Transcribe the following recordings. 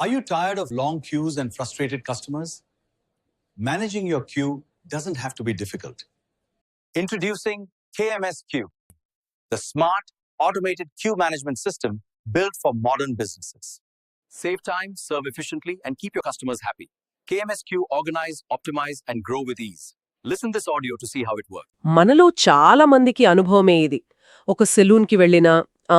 Are you tired of long queues and frustrated customers? Managing your queue doesn't have to be difficult. Introducing KMS Queue, the smart, automated queue management system built for modern businesses. Save time, serve efficiently, and keep your customers happy. KMS Queue organize, optimize, and grow with ease. Listen this audio to see how it works. మనలో చాలా మందికి అనుభవమే ఇది ఒక సెలూన్కి వెళ్ళినా ఆ,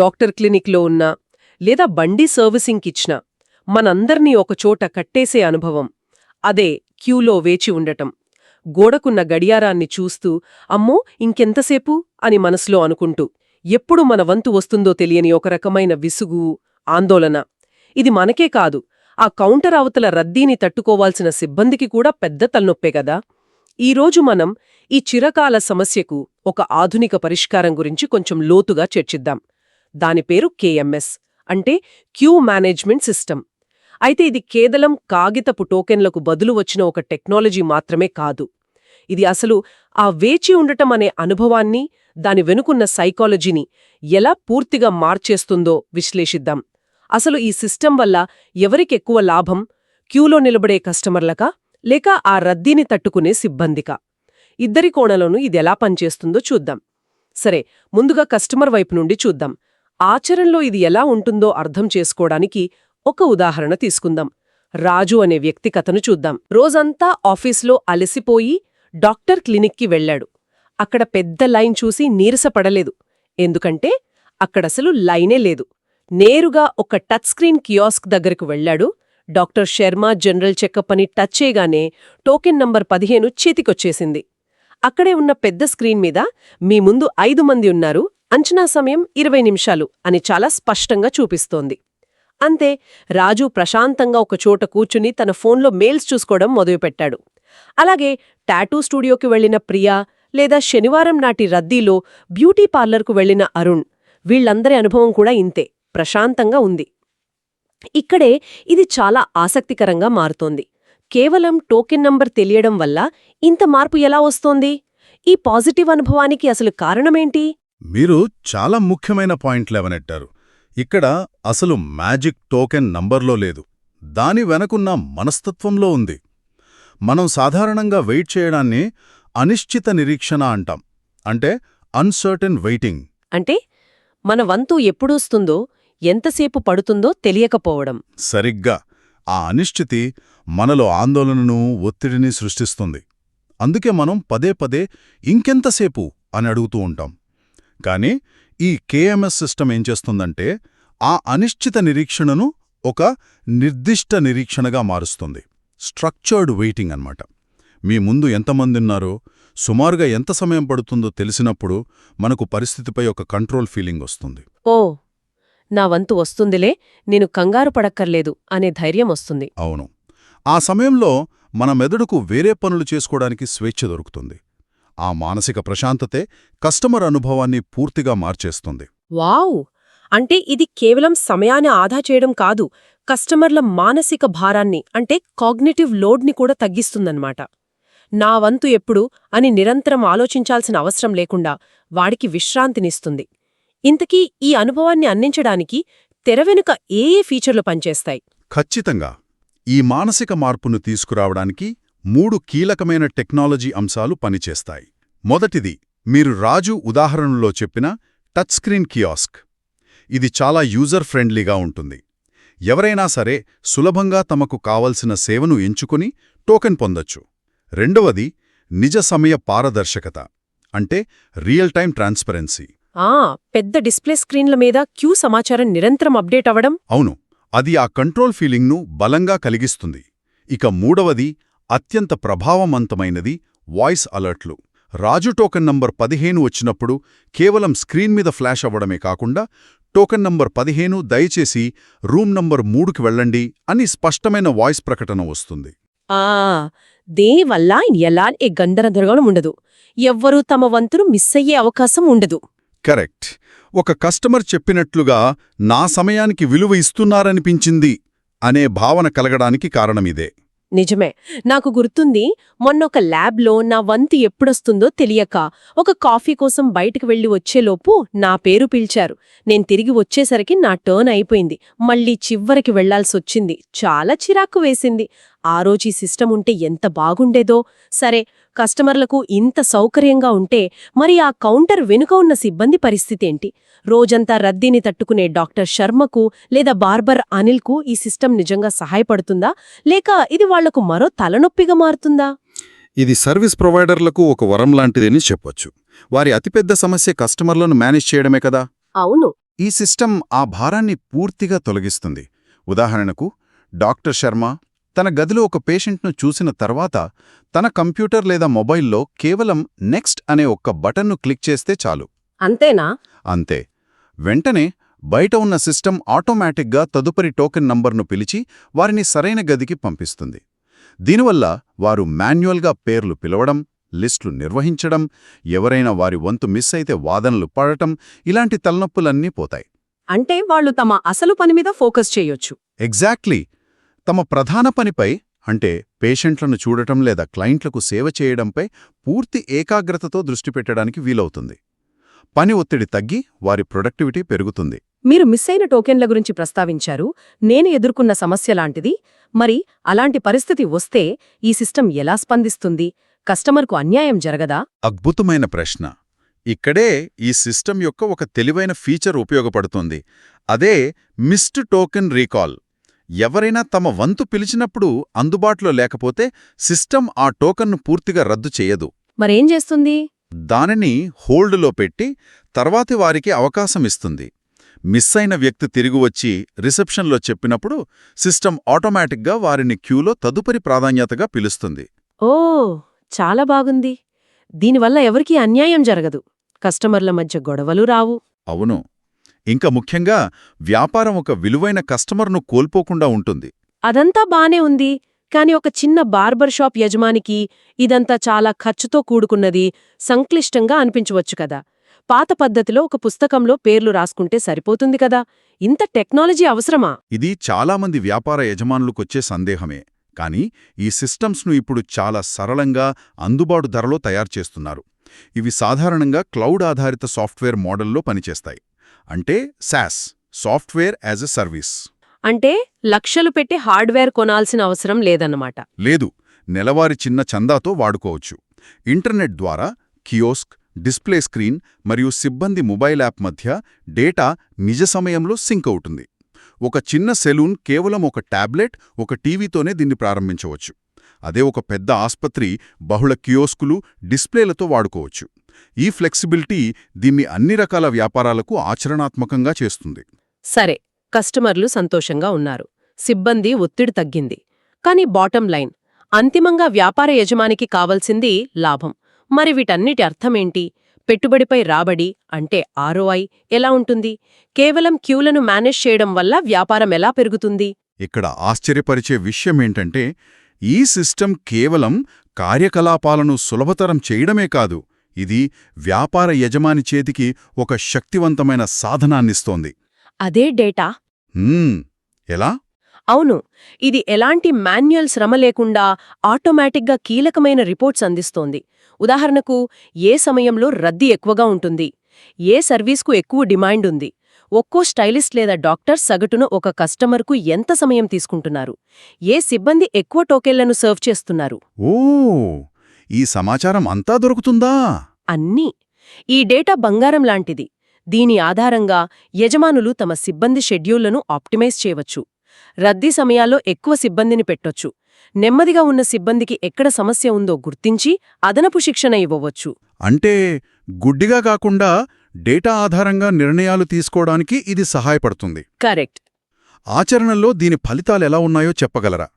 doctor క్లినిక్లో ఉన్నా లేదా బండి సర్వీసింగ్కిచ్చినా మనందర్నీ ఒకచోట కట్టేసే అనుభవం. అదే క్యూలో వేచి ఉండటం. గోడకున్న గడియారాన్ని చూస్తూ అమ్మో ఇంకెంతసేపు? అని మనసులో అనుకుంటూ. ఎప్పుడు మన వంతు వస్తుందో తెలియని ఒక రకమైన విసుగు ఆందోళన. ఇది మనకే కాదు. ఆ కౌంటర్ అవతల రద్దీని తట్టుకోవాల్సిన సిబ్బందికి కూడా పెద్ద తలనొప్పే గదా ఈరోజు మనం ఈ చిరకాల సమస్యకు ఒక ఆధునిక పరిష్కారం గురించి కొంచెం లోతుగా చర్చిద్దాం. దాని పేరు కేఎంఎస్ అంటే క్యూ మేనేజ్మెంట్ సిస్టమ్. అయితే ఇది కేవలం కాగితపు టోకెన్లకు బదులు వచ్చిన ఒక టెక్నాలజీ మాత్రమే కాదు. ఇది అసలు ఆ వేచి ఉండటం అనే అనుభవాన్ని దాని వెనుకున్న సైకాలజీని ఎలా పూర్తిగా మార్చేస్తుందో విశ్లేషిద్దాం. అసలు ఈ సిస్టమ్ వల్ల ఎవరికెక్కువ లాభం? క్యూలో నిలబడే కస్టమర్లకా? లేక ఆ రద్దీని తట్టుకునే సిబ్బందికా? ఇద్దరి కోణలోనూ ఇదెలా పనిచేస్తుందో చూద్దాం. సరే ముందుగా కస్టమర్ వైపు నుండి చూద్దాం. ఆచరణలో ఇది ఎలా ఉంటుందో అర్థం చేసుకోవడానికి ఒక ఉదాహరణ తీసుకుందాం. రాజు అనే వ్యక్తి కథను చూద్దాం. రోజంతా ఆఫీస్లో అలసిపోయి డాక్టర్ క్లినిక్కి వెళ్ళాడు. అక్కడ పెద్ద లైన్ చూసి నీరసపడలేదు. ఎందుకంటే అక్కడసలు లైనే లేదు. నేరుగా ఒక టచ్ స్క్రీన్ కియాస్క్ దగ్గరకు వెళ్ళాడు. డాక్టర్ శర్మ జనరల్ చెకప్ అని టచ్ చేయగానే టోకెన్ నంబర్ పదిహేను చేతికొచ్చేసింది. అక్కడే ఉన్న పెద్ద స్క్రీన్ మీద మీ ముందు ఐదు మంది ఉన్నారు. అంచనా సమయం ఇరవై నిమిషాలు అని చాలా స్పష్టంగా చూపిస్తోంది. అంతే రాజు ప్రశాంతంగా ఒక చోట కూర్చుని తన ఫోన్లో మెయిల్స్ చూసుకోవడం మొదలుపెట్టాడు. అలాగే టాటూ స్టూడియోకి వెళ్ళిన ప్రియా లేదా శనివారం నాటి రద్దీలో బ్యూటీ పార్లర్కు వెళ్ళిన అరుణ్ వీళ్ళందరి అనుభవం కూడా ఇంతే ప్రశాంతంగా ఉంది. ఇక్కడే ఇది చాలా ఆసక్తికరంగా మారుతోంది. కేవలం టోకెన్ నంబర్ తెలియడం వల్ల ఇంత మార్పు ఎలా వస్తోంది? ఈ పాజిటివ్ అనుభవానికి అసలు కారణమేంటి? మీరు చాలా ముఖ్యమైన పాయింట్లు ఎవనెట్టారు. ఇక్కడ అసలు మ్యాజిక్ టోకెన్ నంబర్లో లేదు. దాని వెనకున్న మనస్తత్వంలో ఉంది. మనం సాధారణంగా వెయిట్ చేయడాన్ని అనిశ్చిత నిరీక్షణ అంటాం. అంటే అన్సర్టన్ వెయిటింగ్. అంటే మన వంతు ఎప్పుడొస్తుందో ఎంతసేపు పడుతుందో తెలియకపోవడం. సరిగ్గా. ఆ అనిశ్చితి మనలో ఆందోళనను ఒత్తిడిని సృష్టిస్తుంది. అందుకే మనం పదే పదే ఇంకెంతసేపు అని అడుగుతూ ఉంటాం. కానీ ఈ కేఎంఎస్ సిస్టమ్ ఏం చేస్తుందంటే ఆ అనిశ్చిత నిరీక్షణను ఒక నిర్దిష్ట నిరీక్షణగా మారుస్తుంది. స్ట్రక్చర్డ్ వెయిటింగ్ అన్నమాట. మీ ముందు ఎంతమంది ఉన్నారో సుమారుగా ఎంత సమయం పడుతుందో తెలిసినప్పుడు మనకు పరిస్థితిపై ఒక కంట్రోల్ ఫీలింగ్ వస్తుంది. ఓ నా వంతు వస్తుందిలే నేను కంగారు పడక్కర్లేదు అనే ధైర్యం వస్తుంది. అవును. ఆ సమయంలో మన మెదడుకు వేరే పనులు చేసుకోవడానికి స్వేచ్ఛ దొరుకుతుంది. ఆ మానసిక ప్రశాంతతే కస్టమర్ అనుభవాన్ని పూర్తిగా మార్చేస్తుంది. వావ్! అంటే ఇది కేవలం సమయాన్ని ఆదా చేయడం కాదు కస్టమర్ల మానసిక భారాన్ని అంటే కాగ్నిటివ్ లోడ్ని కూడా తగ్గిస్తుందన్నమాట. నా వంతు ఎప్పుడు అని నిరంతరం ఆలోచించాల్సిన అవసరం లేకుండా వాడికి విశ్రాంతినిస్తుంది. ఇంతకీ ఈ అనుభవాన్ని అందించడానికి తెరవెనుక ఏ ఏ ఫీచర్లు పనిచేస్తాయి? ఖచ్చితంగా! ఈ మానసిక మార్పును తీసుకురావడానికి మూడు కీలకమైన టెక్నాలజీ అంశాలు పనిచేస్తాయి. మొదటిది మీరు రాజు ఉదాహరణలో చెప్పిన టచ్ స్క్రీన్ కియాస్క్. ఇది చాలా యూజర్ ఫ్రెండ్లీగా ఉంటుంది. ఎవరైనా సరే సులభంగా తమకు కావలసిన సేవను ఎంచుకుని టోకెన్ పొందొచ్చు. రెండవది నిజ సమయ పారదర్శకత అంటే రియల్ టైం ట్రాన్స్పరెన్సీ. ఆ పెద్ద డిస్ప్లే స్క్రీన్ల మీద క్యూ సమాచారం నిరంతరం అప్డేట్ అవ్వడం? అవును అది ఆ కంట్రోల్ ఫీలింగ్ను బలంగా కలిగిస్తుంది. ఇక మూడవది అత్యంత ప్రభావవంతమైనది వాయిస్ అలర్ట్లు. రాజు టోకెన్ నంబర్ పదిహేను వచ్చినప్పుడు కేవలం స్క్రీన్ మీద ఫ్లాష్ అవ్వడమే కాకుండా టోకెన్ నంబర్ పదిహేను దయచేసి రూమ్ నంబర్ మూడుకి వెళ్ళండి అని స్పష్టమైన వాయిస్ ప్రకటన వస్తుంది. ఆ దేవల్ల ఎలాంటి గందరగోళం ఉండదు. ఎవ్వరూ తమ వంతును మిస్ అయ్యే అవకాశం ఉండదు. కరెక్ట్. ఒక కస్టమర్ చెప్పినట్లుగా నా సమయానికి విలువ ఇస్తున్నారనిపించింది అనే భావన కలగడానికి కారణమిదే. నిజమే. నాకు గుర్తుంది మొన్న ఒక ల్యాబ్లో నా వంతు ఎప్పుడొస్తుందో తెలియక ఒక కాఫీ కోసం బయటకు వెళ్ళి వచ్చేలోపు నా పేరు పిలిచారు. నేను తిరిగి వచ్చేసరికి నా టర్న్ అయిపోయింది. మళ్ళీ చివరికి వెళ్ళాల్సొచ్చింది. చాలా చిరాకు వేసింది. ఆ రోజు ఈ సిస్టమ్ ఉంటే ఎంత బాగుండేదో. సరే కస్టమర్లకు ఇంత సౌకర్యంగా ఉంటే మరి ఆ కౌంటర్ వెనుక ఉన్న సిబ్బంది పరిస్థితి ఏంటి రోజంతా రద్దీని తట్టుకునే డాక్టర్ శర్మకు లేదా బార్బర్ అనిల్కు ఈ సిస్టమ్ నిజంగా సహాయపడుతుందా? లేక ఇది వాళ్ళకు మరో తలనొప్పిగా మారుతుందా? ఇది సర్వీస్ ప్రొవైడర్లకు ఒక వరం లాంటిదని చెప్పొచ్చు. వారి అతిపెద్ద సమస్య కస్టమర్లను మేనేజ్ చేయడమే కదా? అవును. ఈ సిస్టమ్ ఆ భారాన్ని పూర్తిగా తొలగిస్తుంది. ఉదాహరణకు డాక్టర్ శర్మ తన గదిలో ఒక పేషెంట్ను చూసిన తర్వాత తన కంప్యూటర్ లేదా మొబైల్లో కేవలం నెక్స్ట్ అనే ఒక్క బటన్ను క్లిక్ చేస్తే చాలు. అంతేనా? అంతే. వెంటనే బయట ఉన్న సిస్టమ్ ఆటోమేటిక్గా తదుపరి టోకెన్ నంబర్ను పిలిచి వారిని సరైన గదికి పంపిస్తుంది. దీనివల్ల వారు మాన్యువల్గా పేర్లు పిలవడం లిస్టులు నిర్వహించడం ఎవరైనా వారి వంతు మిస్ అయితే వాదనలు పడటం ఇలాంటి తలనొప్పులన్నీ పోతాయి. అంటే వాళ్ళు తమ అసలు పని మీద ఫోకస్ చేయొచ్చు. ఎగ్జాక్ట్లీ. తమ ప్రధాన పనిపై అంటే పేషెంట్లను చూడటం లేదా క్లయింట్లకు సేవ చేయడంపై పూర్తి ఏకాగ్రతతో దృష్టి పెట్టడానికి వీలవుతుంది. పని ఒత్తిడి తగ్గి వారి ప్రొడక్టివిటీ పెరుగుతుంది. మీరు మిస్ అయిన టోకెన్ల గురించి ప్రస్తావించారు నేను ఎదుర్కొన్న సమస్య లాంటిది. మరి అలాంటి పరిస్థితి వస్తే ఈ సిస్టమ్ ఎలా స్పందిస్తుంది? కస్టమర్కు అన్యాయం జరగదా? అద్భుతమైన ప్రశ్న. ఇక్కడే ఈ సిస్టమ్ యొక్క ఒక తెలివైన ఫీచర్ ఉపయోగపడుతుంది. అదే మిస్డ్ టోకెన్ రీకాల్. ఎవరైనా తమ వంతు పిలిచినప్పుడు అందుబాటులో లేకపోతే సిస్టమ్ ఆ టోకన్ను పూర్తిగా రద్దు చేయదు. మరేం చేస్తుంది? దానిని హోల్డ్లో పెట్టి తర్వాతి వారికి అవకాశం ఇస్తుంది. మిస్ అయిన వ్యక్తి తిరిగి వచ్చి రిసెప్షన్లో చెప్పినప్పుడు సిస్టమ్ ఆటోమేటిక్గా వారిని క్యూలో తదుపరి ప్రాధాన్యతగా పిలుస్తుంది. ఓ చాలా బాగుంది. దీనివల్ల ఎవరికీ అన్యాయం జరగదు. కస్టమర్ల మధ్య గొడవలు రావు. అవును. ఇంకా ముఖ్యంగా వ్యాపారం ఒక విలువైన కస్టమర్ను కోల్పోకుండా ఉంటుంది. అదంతా బానే ఉంది కాని ఒక చిన్న బార్బర్ షాప్ యజమానికి ఇదంతా చాలా ఖర్చుతో కూడుకున్నది సంక్లిష్టంగా అనిపించవచ్చు కదా. పాత పద్ధతిలో ఒక పుస్తకంలో పేర్లు రాసుకుంటే సరిపోతుంది కదా. ఇంత టెక్నాలజీ అవసరమా? ఇది చాలామంది వ్యాపార యజమానులకొచ్చే సందేహమే కానీ ఈ సిస్టమ్స్ను ఇప్పుడు చాలా సరళంగా అందుబాటు ధరలో తయారు చేస్తున్నారు. ఇవి సాధారణంగా క్లౌడ్ ఆధారిత సాఫ్ట్వేర్ మోడల్లో పనిచేస్తాయి. అంటే SaaS software as a service అంటే లక్షలు పెట్టి హార్డ్వేర్ కొనాల్సిన అవసరం లేదన్నమాట. లేదు నెలవారీ చిన్న చందాతో వాడుకోవచ్చు. ఇంటర్నెట్ ద్వారా కియోస్క్ డిస్ప్లే స్క్రీన్ మరియు సిబ్బంది మొబైల్ యాప్ మధ్య డేటా నిజ సమయంలో సింక్ అవుతుంది. ఒక చిన్న సెలూన్ కేవలం ఒక టాబ్లెట్ ఒక టీవీతోనే దీన్ని ప్రారంభించవచ్చు. అదే ఒక పెద్ద ఆస్పత్రి బహుళ కియోస్కులు డిస్ప్లేలతో వాడుకోవచ్చు. ఈ ఫ్లెక్సిబిలిటీ దీన్ని అన్ని రకాల వ్యాపారాలకు ఆచరణాత్మకంగా చేస్తుంది. సరే కస్టమర్లు సంతోషంగా ఉన్నారు. సిబ్బంది ఒత్తిడి తగ్గింది. కానీ బాటం లైన్ అంతిమంగా వ్యాపార యజమానికి కావలసింది లాభం. మరి వీటన్నిటి అర్థమేంటి? పెట్టుబడిపై రాబడి అంటే ఆర్ఓఐ ఎలా ఉంటుంది? కేవలం క్యూలను మేనేజ్ చేయడం వల్ల వ్యాపారం ఎలా పెరుగుతుంది? ఇక్కడ ఆశ్చర్యపరిచే విషయమేంటంటే ఈ సిస్టమ్ కేవలం కార్యకలాపాలను సులభతరం చేయడమే కాదు ఇది వ్యాపార యజమాని చేతికి ఒక శక్తివంతమైన సాధనాన్నిస్తోంది. అదే డేటా. ఎలా? అవును. ఇది ఎలాంటి మాన్యువల్ శ్రమ లేకుండా ఆటోమేటిక్గా కీలకమైన రిపోర్ట్స్ అందిస్తోంది. ఉదాహరణకు ఏ సమయంలో రద్దీ ఎక్కువగా ఉంటుంది? ఏ సర్వీస్కు ఎక్కువ డిమాండ్ ఉంది? ఒక్కో స్టైలిస్ట్ లేదా డాక్టర్ సగటున ఒక కస్టమర్కు ఎంత సమయం తీసుకుంటున్నారు? ఏ సిబ్బంది ఎక్కువ టోకెళ్ళను సర్వ్ చేస్తున్నారు? ఓ ఈ సమాచారం అంతా దొరుకుతుందా? అన్నీ. ఈ డేటా బంగారం లాంటిది. దీని ఆధారంగా యజమానులు తమ సిబ్బంది షెడ్యూళ్ళను ఆప్టిమైజ్ చేయవచ్చు. రద్దీ సమయాల్లో ఎక్కువ సిబ్బందిని పెట్టొచ్చు. నెమ్మదిగా ఉన్న సిబ్బందికి ఎక్కడ సమస్య ఉందో గుర్తించి అదనపు శిక్షణ ఇవ్వవచ్చు. అంటే గుడ్డిగా కాకుండా డేటా ఆధారంగా నిర్ణయాలు తీసుకోవడానికి ఇది సహాయపడుతుంది. కరెక్ట్. ఆచరణలో దీని ఫలితాలెలా ఉన్నాయో చెప్పగలరా?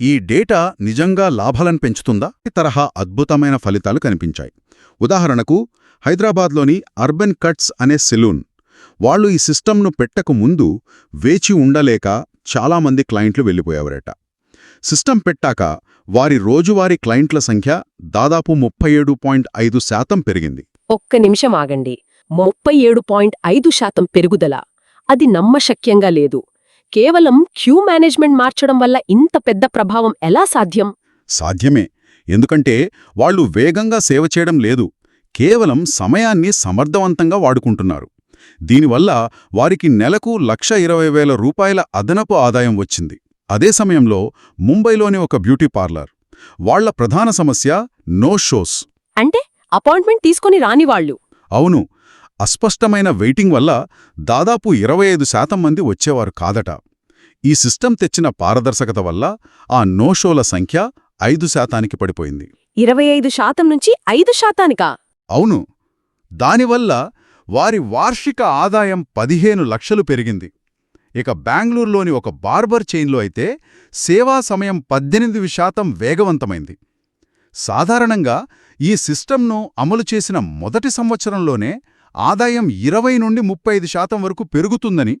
ఈ డేటా నిజంగా లాభాలను పెంచుతుందా? ఈ తరహా అద్భుతమైన ఫలితాలు కనిపించాయి. ఉదాహరణకు హైదరాబాద్లోని అర్బన్ కట్స్ అనే సెలూన్ వాళ్ళు ఈ సిస్టమ్ను పెట్టక ముందు వేచి ఉండలేక చాలామంది క్లయింట్లు వెళ్ళిపోయేవారట. సిస్టమ్ పెట్టాక వారి రోజువారీ క్లయింట్ల సంఖ్య దాదాపు ముప్పై ఏడు పాయింట్ ఐదు శాతం పెరిగింది. ఒక్క నిమిషం ఆగండి. ముప్పై ఏడు పాయింట్ ఐదు శాతం పెరుగుదల. అది నమ్మశక్యంగా లేదు. కేవలం క్యూ మేనేజ్మెంట్ మార్చడం వల్ల ఇంత పెద్ద ప్రభావం ఎలా సాధ్యం? సాధ్యమే. ఎందుకంటే వాళ్ళు వేగంగా సేవ చేయడం లేదు. కేవలం సమయాన్ని సమర్థవంతంగా వాడుకుంటున్నారు. దీనివల్ల వారికి నెలకు లక్ష ఇరవై వేల రూపాయల అదనపు ఆదాయం వచ్చింది. అదే సమయంలో ముంబైలోని ఒక బ్యూటీ పార్లర్. వాళ్ళ ప్రధాన సమస్య నో షోస్. అంటే అపాయింట్మెంట్ తీసుకుని రాని వాళ్ళు. అవును. అస్పష్టమైన వెయిటింగ్ వల్ల దాదాపు ఇరవై ఐదు శాతం మంది వచ్చేవారు కాదట. ఈ సిస్టమ్ తెచ్చిన పారదర్శకత వల్ల ఆ నో షోల సంఖ్య ఐదు శాతానికి పడిపోయింది. ఇరవై ఐదు శాతం నుంచి ఐదు శాతానికా? అవును. దానివల్ల వారి వార్షిక ఆదాయం పదిహేను లక్షలు పెరిగింది. ఇక బెంగళూరులోని ఒక బార్బర్ చైన్లో అయితే సేవా సమయం పద్దెనిమిది శాతం వేగవంతమైంది. సాధారణంగా ఈ సిస్టమ్ను అమలు చేసిన మొదటి సంవత్సరంలోనే ఆదాయం ఇరవై నుండి ముప్పై ఐదు శాతం వరకు పెరుగుతుందని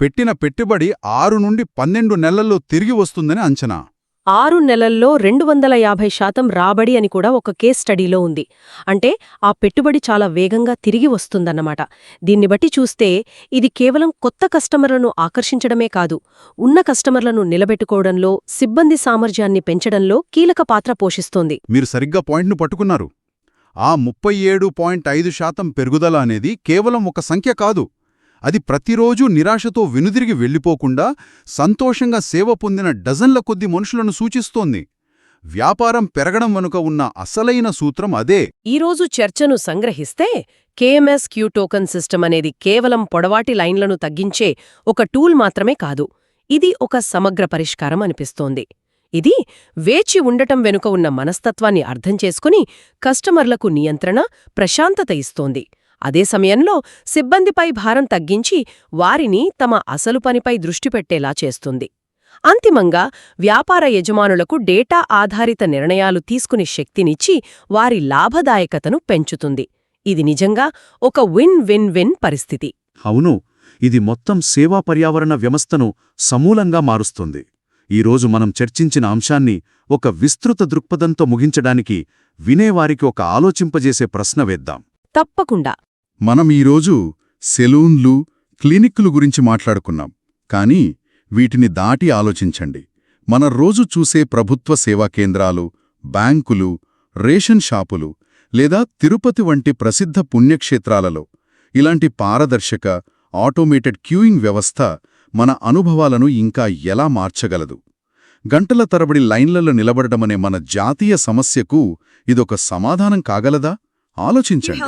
పెట్టిన పెట్టుబడి ఆరు నుండి పన్నెండు నెలల్లో తిరిగి వస్తుందని అంచనా. ఆరు నెలల్లో రెండు వందల యాభై శాతం రాబడి అని కూడా ఒక కేస్ స్టడీలో ఉంది. అంటే ఆ పెట్టుబడి చాలా వేగంగా తిరిగి వస్తుందన్నమాట. దీన్ని బట్టి చూస్తే ఇది కేవలం కొత్త కస్టమర్లను ఆకర్షించడమే కాదు ఉన్న కస్టమర్లను నిలబెట్టుకోవడంలో సిబ్బంది సామర్థ్యాన్ని పెంచడంలో కీలక పాత్ర పోషిస్తోంది. మీరు సరిగ్గా పాయింట్ను పట్టుకున్నారు. ఆ ముప్పై ఏడు పాయింట్ ఐదు శాతం పెరుగుదల అనేది కేవలం ఒక సంఖ్య కాదు. అది ప్రతిరోజూ నిరాశతో వెనుదిరిగి వెళ్ళిపోకుండా సంతోషంగా సేవ పొందిన డజన్ల కొద్ది మనుషులను సూచిస్తోంది. వ్యాపారం పెరగడం వెనుక ఉన్న అసలైన సూత్రం అదే. ఈరోజు చర్చను సంగ్రహిస్తే కేఎంఎస్ క్యూ టోకన్ సిస్టమ్ అనేది కేవలం పొడవాటి లైన్లను తగ్గించే ఒక టూల్ మాత్రమే కాదు. ఇది ఒక సమగ్ర పరిష్కారం అనిపిస్తోంది. ఇది వేచి ఉండటం వెనుక ఉన్న మనస్తత్వాన్ని అర్థం చేసుకుని కస్టమర్లకు నియంత్రణ ప్రశాంతత ఇస్తోంది. అదే సమయంలో సిబ్బందిపై భారం తగ్గించి వారిని తమ అసలు పనిపై దృష్టి పెట్టేలా చేస్తుంది. అంతిమంగా వ్యాపార యజమానులకు డేటా ఆధారిత నిర్ణయాలు తీసుకునే శక్తినిచ్చి వారి లాభదాయకతను పెంచుతుంది. ఇది నిజంగా ఒక విన్ విన్ విన్ పరిస్థితి. అవును ఇది మొత్తం సేవా పర్యావరణ వ్యవస్థను సమూలంగా మారుస్తుంది. ఈరోజు మనం చర్చించిన అంశాన్ని ఒక విస్తృత దృక్పథంతో ముగించడానికి వినేవారికి ఒక ఆలోచింపజేసే ప్రశ్న వేద్దాం. తప్పకుండా. మనం ఈరోజు సెలూన్లు క్లినిక్లు గురించి మాట్లాడుకున్నాం. కానీ వీటిని దాటి ఆలోచించండి. మన రోజు చూసే ప్రభుత్వ సేవా కేంద్రాలు బ్యాంకులు రేషన్ షాపులు లేదా తిరుపతి వంటి ప్రసిద్ధ పుణ్యక్షేత్రాలలో ఇలాంటి పారదర్శక ఆటోమేటెడ్ క్యూయింగ్ వ్యవస్థ మన అనుభవాలను ఇంకా ఎలా మార్చగలదు? గంటల తరబడి లైన్లలో నిలబడటమనే మన జాతీయ సమస్యకు ఇదొక సమాధానం కాగలదా? ఆలోచించండి.